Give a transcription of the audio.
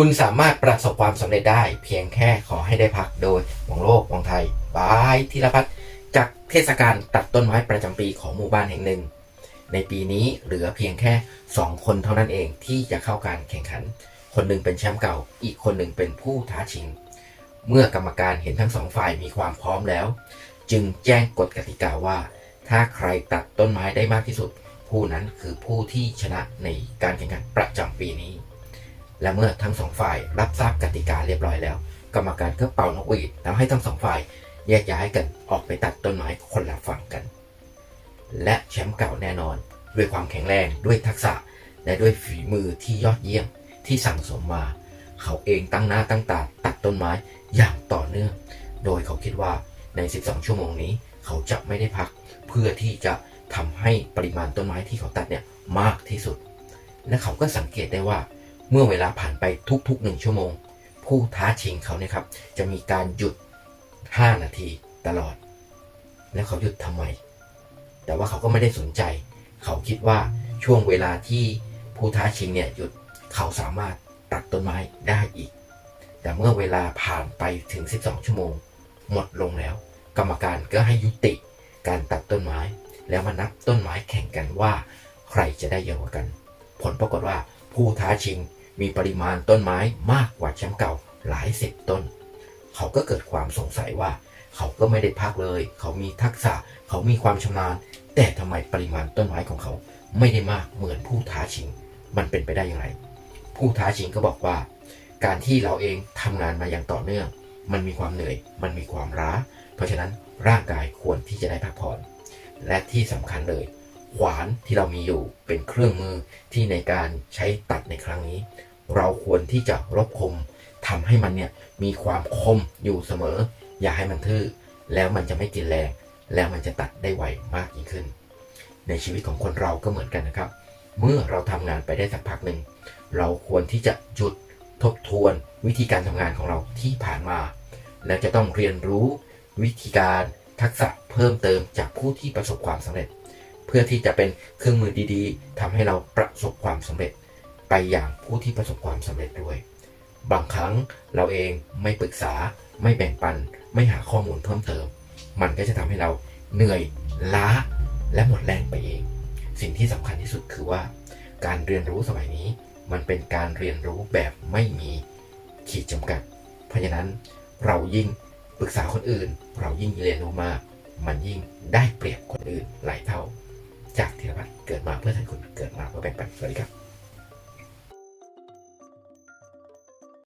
คุณสามารถประสบความสำเร็จได้ เพียงแค่ขอให้ได้พักโดยมองโลกมองไทยบายธีรพัฒน์จากเทศกาลตัดต้นไม้ประจำปีของหมู่บ้านแห่งหนึ่ง ในปีนี้เหลือเพียงแค่ 2 คนเท่านั้นเองที่จะเข้าการแข่งขัน คนหนึ่งเป็นแชมป์เก่า อีกคนหนึ่งเป็นผู้ท้าชิง เมื่อกรรมการเห็นทั้งสองฝ่ายมีความพร้อมแล้ว จึงแจ้งกฎกติกาว่า ถ้าใครตัดต้นไม้ได้มากที่สุด ผู้นั้นคือผู้ที่ชนะในการแข่งขันประจำปีนี้ และเมื่อทั้งสองฝ่ายรับทราบกติกาเรียบร้อยแล้ว กรรมการก็เป่านกหวีดแล้วให้ทั้งสองฝ่ายแยกย้ายกันออกไปตัดต้นไม้คนละฝั่งกัน และแชมป์เก่าแน่นอน ด้วยความแข็งแรงด้วยทักษะและด้วยฝีมือที่ยอดเยี่ยมที่สั่งสมมา เขาเองตั้งหน้าตั้งตาตัดต้นไม้อย่างต่อเนื่อง โดยเขาคิดว่าใน 12 ชั่วโมงนี้ เขาจะไม่ได้พัก เพื่อที่จะทำให้ปริมาณต้นไม้ที่เขาตัดเนี่ยมากที่สุด และเขาก็สังเกตได้ว่า เมื่อเวลาผ่านไปทุกๆหนึ่งชั่วโมง ผู้ท้าชิงเขาเนี่ยครับ จะมีการหยุด 5 นาทีตลอด แล้วเขาหยุดทำไม แต่ว่าเขาก็ไม่ได้สนใจ เขาคิดว่าช่วงเวลาที่ผู้ท้าชิงเนี่ยหยุดเขาสามารถตัดต้นไม้ได้อีก แต่เมื่อเวลาผ่านไปถึง 12 ชั่วโมง หมดลงแล้ว กรรมการก็ให้ยุติการตัดต้นไม้ แล้วมานับต้นไม้แข่งกันว่า ใครจะได้เยอะกว่ากัน ผลปรากฏว่าผู้ท้าชิง มีปริมาณต้นไม้มากกว่าแชมป์เก่าหลายสิบต้น เขาก็เกิดความสงสัยว่า เขาก็ไม่ได้พักเลย เขามีทักษะ เขามีความชำนาญ แต่ทำไมปริมาณต้นไม้ของเขาไม่ได้มากเหมือนผู้ท้าชิง มันเป็นไปได้อย่างไร ผู้ท้าชิงก็บอกว่า การที่เราเองทำงานมาอย่างต่อเนื่อง มันมีความเหนื่อย มันมีความล้า เพราะฉะนั้นร่างกายควรที่จะได้พักผ่อน และที่สำคัญเลย ขวานที่เรามีอยู่เป็นเครื่องมือที่ในการใช้ตัดในครั้งนี้ เราควรที่จะรบคมทำให้มันเนี่ยมีความคมอยู่เสมอ อย่าให้มันทื่อ แล้วมันจะไม่กินแรง แล้วมันจะตัดได้ไวมากยิ่งขึ้น ในชีวิตของคนเราก็เหมือนกันนะครับ เมื่อเราทำงานไปได้สักพักหนึ่งเราควรที่จะหยุดทบทวนวิธีการทำงานของเราที่ผ่านมา และจะต้องเรียนรู้วิธีการทักษะเพิ่มเติมจากผู้ที่ประสบความสำเร็จ เพื่อที่จะเป็นเครื่องมือดีๆทำให้เราประสบความสำเร็จ ไปอย่างผู้ที่ประสบความสำเร็จด้วย บางครั้งเราเองไม่ปรึกษา ไม่แบ่งปัน ไม่หาข้อมูลเพิ่มเติม มันก็จะทำให้เราเหนื่อยล้า และหมดแรงไปเอง สิ่งที่สำคัญที่สุดคือว่า การเรียนรู้สมัยนี้ มันเป็นการเรียนรู้แบบไม่มีขีดจำกัด เพราะฉะนั้นเรายิ่งปรึกษาคนอื่น เรายิ่งเรียนรู้มาก มันยิ่งได้เปรียบคนอื่นหลายเท่า จากธีรพัฒน์เกิดมาเพื่อทำคุณเกิดมาเพื่อแบ่งปันสวัสดีครับ